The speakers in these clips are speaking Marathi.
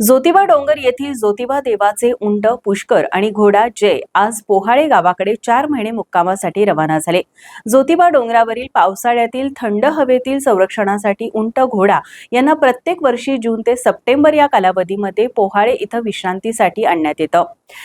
ज्योतिबा डोंगर येथील ज्योतिबा देवाचे उंट पुष्कर आणि घोडा जय आज पोहाळे गावाकडे चार महिने मुक्कामासाठी रवाना झाले. ज्योतिबा डोंगरावरील पावसाळ्यातील थंड हवेतील संरक्षणासाठी उंट घोडा यांना प्रत्येक वर्षी जून ते सप्टेंबर या कालावधीमध्ये पोहाळे इथं विश्रांतीसाठी आणण्यात येतं.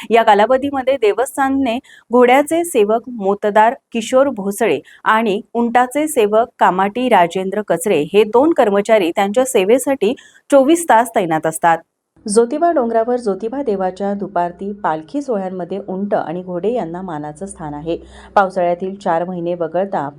या कालावधीमध्ये देवस्थानने घोड्याचे सेवक मोतदार किशोर भोसळे आणि उंटाचे सेवक कामाटी राजेंद्र कचरे हे दोन कर्मचारी त्यांच्या सेवेसाठी चोवीस तास तैनात असतात. ज्योतिबा डोंगरावर ज्योतिबा देवाच्या दुपारती पालखी सोहळ्यांमध्ये उंट आणि घोडे यांना मानाचं स्थान आहे. पावसाळ्यातील चार महिने वगळता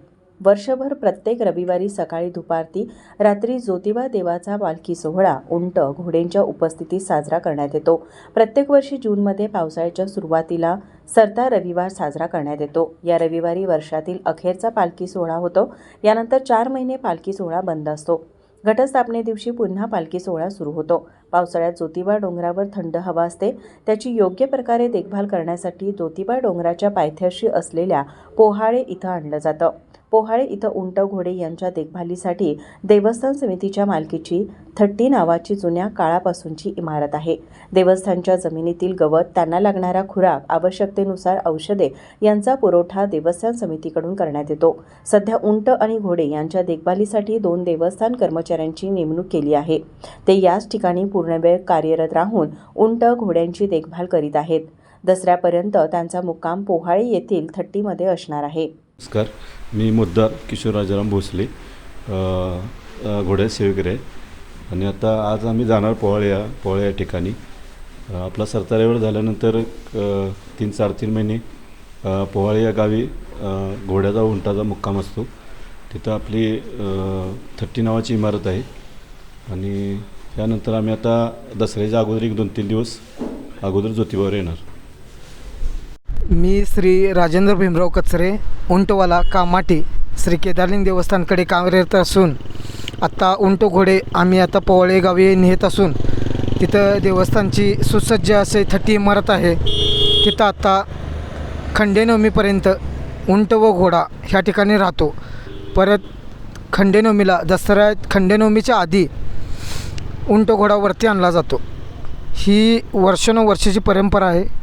वर्षभर प्रत्येक रविवारी सकाळी दुपारती रात्री ज्योतिबा देवाचा पालखी सोहळा उंट घोड्यांच्या उपस्थितीत साजरा करण्यात येतो. प्रत्येक वर्षी जूनमध्ये पावसाळ्याच्या सुरुवातीला सरता रविवार साजरा करण्यात येतो. या रविवारी वर्षातील अखेरचा पालखी सोहळा होतो. यानंतर चार महिने पालखी सोहळा बंद असतो. घटस्थापने दिवशी पुन्हा पालखी सोहळा सुरू होतो. पावसाळ्यात ज्योतिबा डोंगरावर थंड हवा असते. त्याची योग्य प्रकारे देखभाल करण्यासाठी ज्योतिबा डोंगराच्या पायथ्याशी असलेल्या पोहाळे इथं आणलं जातं. पोहाळे इथं उंट घोडे यांच्या देखभालीसाठी देवस्थान समितीच्या मालकीची थट्टी नावाची जुन्या काळापासूनची इमारत आहे. देवस्थानच्या जमिनीतील गवत त्यांना लागणारा खुराक आवश्यकतेनुसार औषधे यांचा पुरवठा देवस्थान समितीकडून करण्यात येतो. सध्या उंट आणि घोडे यांच्या देखभालीसाठी दोन देवस्थान कर्मचाऱ्यांची नेमणूक केली आहे. ते याच ठिकाणी पूर्णवेळ कार्यरत राहून उंट घोड्यांची देखभाल करीत आहेत. दसऱ्यापर्यंत त्यांचा मुक्काम पोहाळे येथील थट्टीमध्ये असणार आहे. नमस्कार. मी मुद्दार किशोर राजाराम भोसले घोड्या सेवेकरी आहे आणि आता आज आम्ही जाणार पोवाळे या पोवाळे या ठिकाणी. आपला सरतारेवर झाल्यानंतर तीन चार तीन महिने अ, पोवाळे या गावी घोड्याचा उंटाचा मुक्काम असतो. तिथं आपली थट्टी नावाची इमारत आहे. आणि त्यानंतर आम्ही आता दसऱ्याच्या अगोदर एक दोन तीन दिवस अगोदर ज्योतिबावर येणार. मी श्री राजेंद्र भीमराव कचरे उंटवाला कामाटी श्री केदारलिंग देवस्थानकडे कार्यरत असून आत्ता उंट घोडे आम्ही आता पोवळे गावी नेत असून तिथं देवस्थानची सुसज्ज असे थट्टी इमारत आहे. तिथं आत्ता खंडेनवमीपर्यंत उंट व घोडा ह्या ठिकाणी राहतो. परत खंडेनवमीला दसऱ्यात खंडेनवमीच्या आधी उंट घोडा वरती आणला जातो. ही वर्षानुवर्षाची परंपरा आहे.